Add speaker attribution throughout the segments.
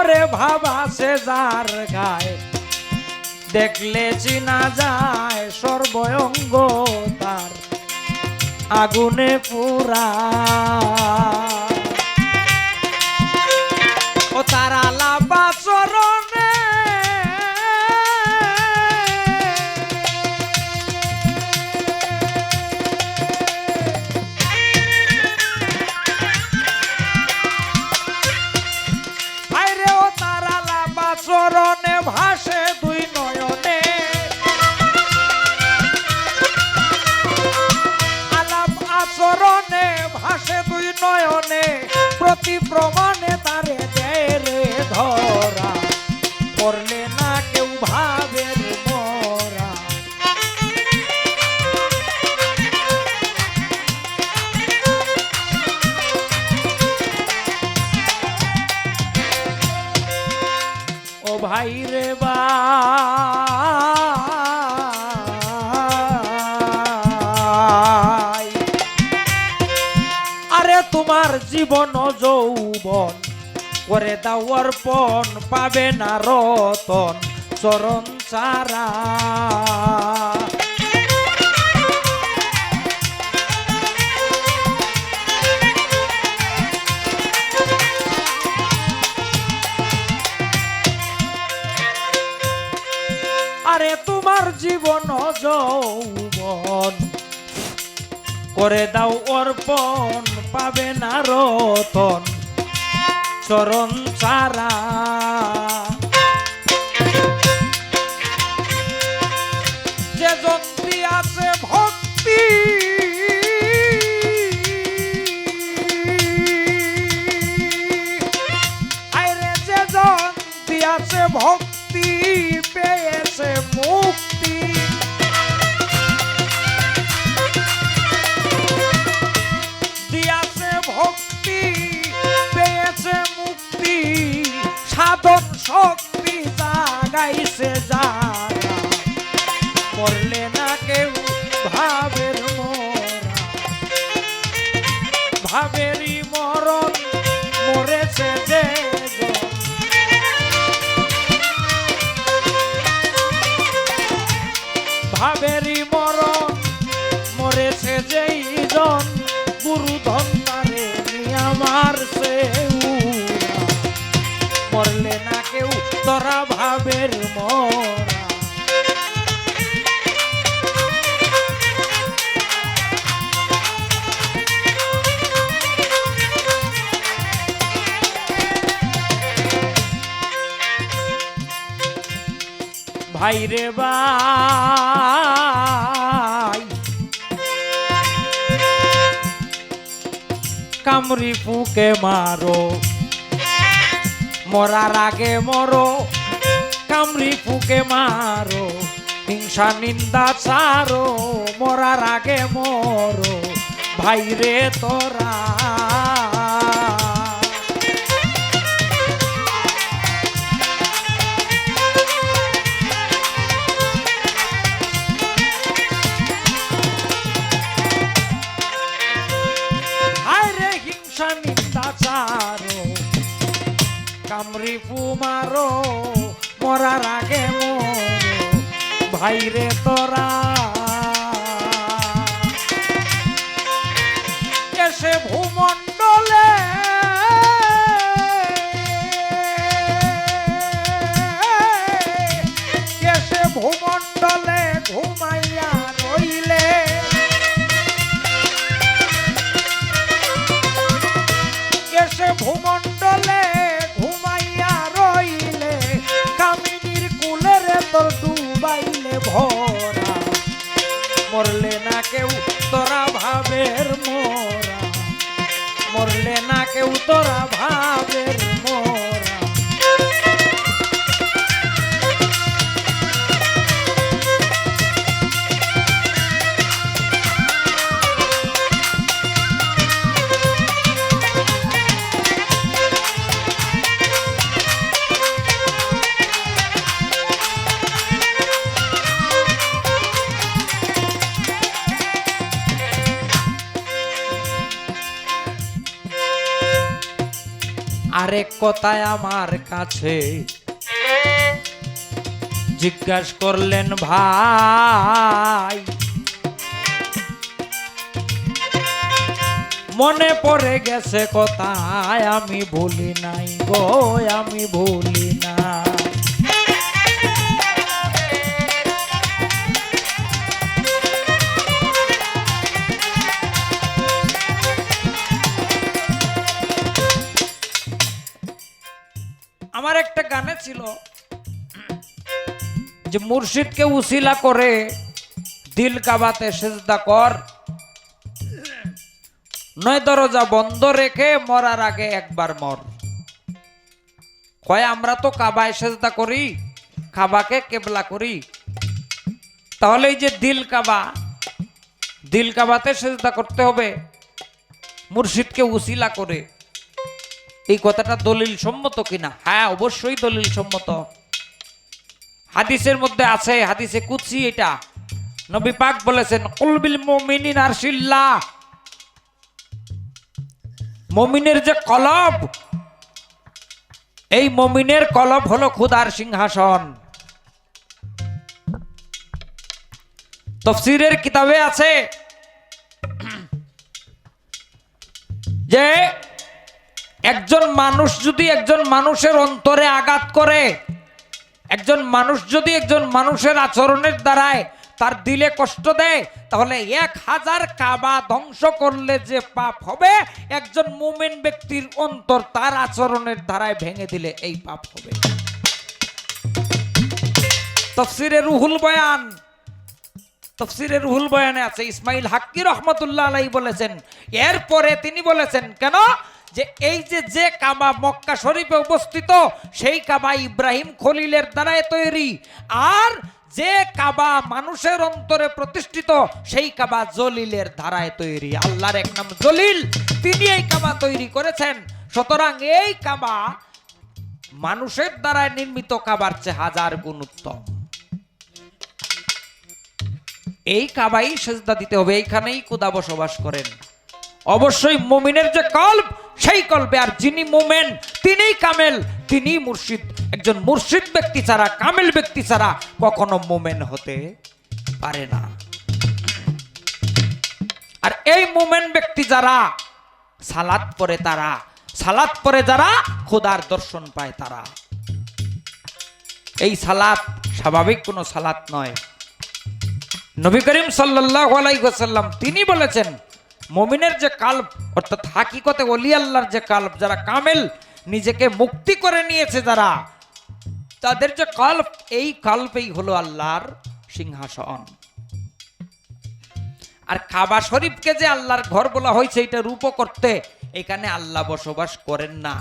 Speaker 1: অন্তরে ভাবা সে যার গায়ে। দেখলে চিনা যায় সর্বঙ্গ তার। আগুনে পুরা প্রতি প্রমাণে জীবন যৌবন করে দাও অর্পণ পাবে না রতন চরণ চারা আরে তোমার জীবন যৌবন করে দাও অর্পণ পাবে না রতন। চরণ সারা। যে ভক্তি পেয়েছে মুক্তি, সাধন শক্তি জাগাইছে যারা করলে না কেউ ভাবের ভাবেরই মরণ মরেছে যে। ভাবেরই মরণ মরেছে যেই জন। ভাই রে ভাই। কামড়ি ফুকে মারো, মরার আগে মরো। কামড়ি ফুকে মারো, হিংসা নিন্দা ছাড়ো, মরার আগে মরো। ভাই রে তোরা। রে হিংসা নিন্দা ছাড়ো কামড়ি ফুমারো মরার আগে মরো। ভাই রে তোরা। এসে ভূমণ্ডলে মরলে না কেউ তোরা ভাবের মোরা। মরলে না কেউ তোরা ভাবের আরেক কথায় আমার কাছে। জিজ্ঞাস করলেন, ভাই, মনে পড়ে গেছে কথায়, আমি ভুলি নাই গো, আমি ভুলি না আমার একটা গানে ছিল যে মুর্শিদকে উসিলা করে দিল কাবাতে সেজদা কর। নয় দরজা বন্ধ রেখে মরার আগে একবার মর। কয়, আমরা তো কাবায় সেজদা করি, কাবাকে কেবলা করি। তাহলে এই যে দিল কাবা, দিল কাবাতে সেজদা করতে হবে, মুর্শিদকে উসিলা করে। এই কথাটা দলিল সম্মত কিনা? হ্যাঁ অবশ্যই দলিল সম্মত হাদিসের মধ্যে আছে, হাদিসে কুৎসি এটা। নবী পাক বলেছেন কুলবিল মুমিনিন আরশিল্লাহ মমিনের যে কলব, এই মমিনের কলব হলো খুদার সিংহাসন। তফসিরের কিতাবে আছে যে একজন মানুষ যদি একজন মানুষের অন্তরে আঘাত করে, একজন মানুষ যদি একজন মানুষের আচরণের দ্বারায় তার দিলে কষ্ট দেয়, তাহলে এক হাজার কাবা ধ্বংস করলে যে পাপ হবে, একজন মুমেন ব্যক্তির অন্তর তার আচরণের দ্বারায় ভেঙে দিলে এই পাপ হবে। তফসিরে রুহুল বয়ান, তফসিরে রুহুল বয়ানে আছে, ইসমাইল হাক্কি রহমতুল্লাহ আলাই বলেছেন, এরপরে তিনি বলেছেন, কেন? যে এই যে যে কাবা মক্কা শরীফে অবস্থিত সেই কাবা ইব্রাহিম খলিলের দ্বারায় তৈরি। আর যে কাবা মানুষের অন্তরে প্রতিষ্ঠিত, সেই কাবা জলিলের ধারায় তৈরি। আল্লাহর এক নাম জলিল, তিনি এই কাবা তৈরি করেছেন। সুতরাং এই কাবা মানুষের দ্বারায় নির্মিত কাবার চেয়ে হাজার গুণ উত্তম। এই কাবাই সেজদা দিতে হবে, এইখানেই কুদা বসবাস করেন। অবশ্যই মুমিনের যে কল্প সেই কল্পে আর যিনি মুমেন, তিনিই কামেল। তিনি মুর্শিদ। একজন মুর্শিদ ব্যক্তি ছাড়া, কামেল ব্যক্তি ছাড়া কখনো মুমেন হতে পারে না। আর এই মুমেন ব্যক্তি যারা, সালাত পরে তারা, সালাত পরে যারা খোদার দর্শন পায় তারা। এই সালাত স্বাভাবিক কোনো সালাত নয়। নবী করিম সাল্লাহ আলাইসাল্লাম তিনি বলেছেন মমিনের যে কাল্প, অর্থাৎ হাকিকতে অলি আল্লাহর যে কাল্প, যারা কামেল, নিজেকে মুক্তি করে নিয়েছে যারা, তাদের যে কাল্প, এই কল্পেই হলো আল্লাহর সিংহাসন। আর কাবা শরীফকে যে আল্লাহর ঘর বলা হয়েছে, এটা রূপ করতে এখানে আল্লাহ বসবাস করেন না।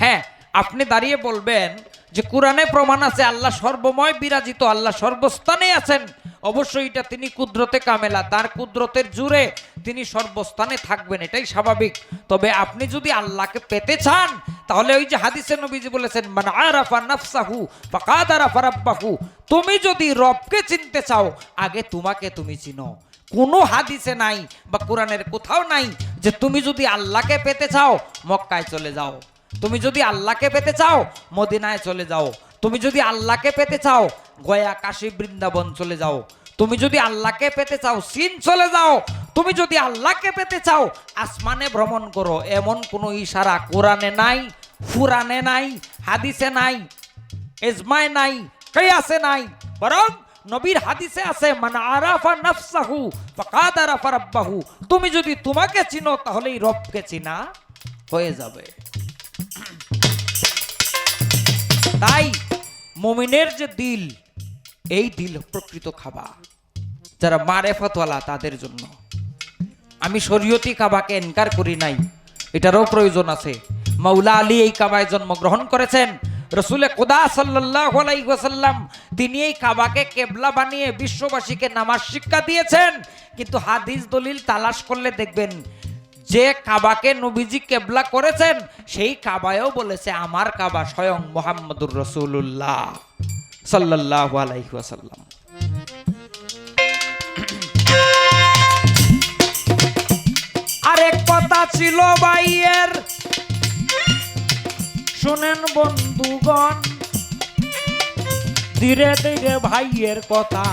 Speaker 1: হ্যাঁ আপনি দাঁড়িয়ে বলবেন যে কোরআনে প্রমাণ আছে, আল্লাহ সর্বময় বিরাজিত, আল্লাহ সর্বস্থানে আছেন। অবশ্যই এটা তিনি কুদরতে কামেলা, তার কুদরতের জুড়ে তিনি সর্বস্থানে থাকবেন, এটাই স্বাভাবিক। তবে আপনি যদি আল্লাহকে পেতে চান, তাহলে ওই যে হাদিসে নবীজি বলেছেন, মান আরাফা নাফসাহু ফাকাদ আরাফা তুমি যদি রবকে চিনতে চাও, আগে তোমাকে তুমি চিনো। কোনো হাদিসে নাই বা কোরআনের কোথাও নাই যে তুমি যদি আল্লাহকে পেতে চাও, মক্কায় চলে যাও। তুমি যদি আল্লাহকে পেতে চাও, মদিনায় চলে যাও। তুমি যদি আল্লাহকে পেতে চাও, গয়া কাশী বৃন্দাবন চলে যাও। তুমি যদি আল্লাহকে পেতে চাও চীন চলে যাও। তুমি যদি আল্লাহকে পেতে চাও, আসমানে ভ্রমণ করো। এমন কোনো ইশারা কোরআনে নাই, ফুরানে নাই, হাদিসে নাই, এজমায় নাই, কেয়াসে নাই। বরং নবীর হাদিসে আছে, মান আরাফা নাফসাহু ফাকাদ আরাফা তুমি যদি তোমাকে চিনো, তাহলেই রবকে চিনা হয়ে যাবে। তাই মুমিনের যে দিল, এই দিল প্রকৃত খাবা যারা মারেফতওয়ালা তাদের জন্য। আমি শরীয়তি কাবাকে এনকার করি নাই, এটারও প্রয়োজন আছে। মাওলা আলী এই কাবায় জন্মগ্রহণ করেছেন। রসুলে কোদা আলাইসাল্লাম তিনি এই কাবাকে কেবলা বানিয়ে বিশ্ববাসীকে নামাজ শিক্ষা দিয়েছেন। কিন্তু হাদিস দলিল তালাশ করলে দেখবেন যে কাবাকে নবীজি কেবলা করেছেন, সেই কাবায়ও বলেছে, আমার কাবা স্বয়ং মোহাম্মদুর রসুল্লাহ সাল্লাহ আলাইসাল্লাম আরেক কথা ছিল বাইয়ের। শুনেন বন্ধুগণ, ধীরে ধীরে ভাইয়ের কথা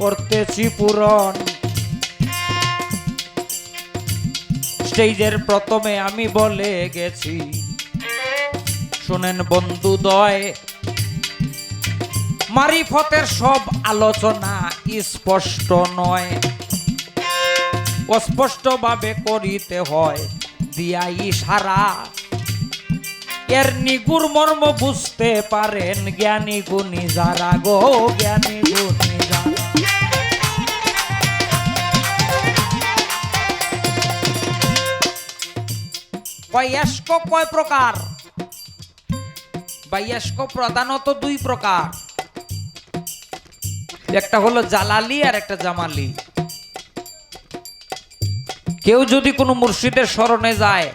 Speaker 1: করতেছি পূরণ। স্টেজের প্রথমে আমি বলে গেছি। শুনেন বন্ধুদয় মারিফতের সব আলোচনা স্পষ্ট নয়। অস্পষ্টভাবে করিতে হয় দিয়া ইশারা এর নিগুর মর্ম বুঝতে পারেন জ্ঞানী গুণী যারা গো, জ্ঞানী গুণী। বয়স্ক কয় প্রকার? বয়স্ক প্রধানত দুই প্রকার। একটা হলো জালালি আর একটা জামালি। কেউ যদি কোনো মুর্শিদের স্মরণে যায়,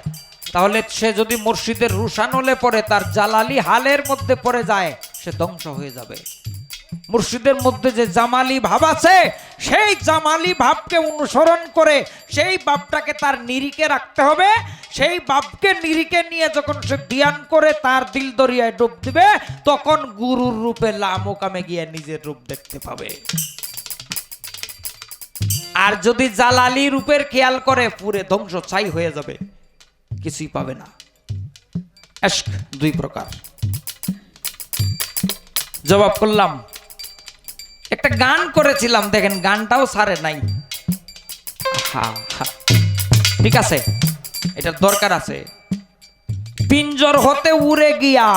Speaker 1: তাহলে সে যদি মুর্শিদের রুশানলে পড়ে, তার জালালি হালের মধ্যে পড়ে যায়, সে ধ্বংস হয়ে যাবে। মুর্শিদের মধ্যে যে জামালি ভাব আছে, সেই জামালি ভাবকে অনুসরণ করে সেই ভাবটাকে তার নিরিকে রাখতে হবে। সেই ভাবকে নিরিকে নিয়ে যখন সে ধ্যান করে তার দিল দরিয়ায় ডুব দিবে, তখন গুরুর রূপে লামোকামে গিয়ে নিজের রূপ দেখতে পাবে। আর যদি জালালি রূপের খেয়াল করে, পুরে ধ্বংস ছাই হয়ে যাবে। কিছুই পাবে না। দুই প্রকার। জবাব করলাম গান করেছিলাম, দেখেন গানটাও সারে নাই। ঠিক আছে এটা দরকার আছে পিঞ্জর হতে উড়ে গিয়া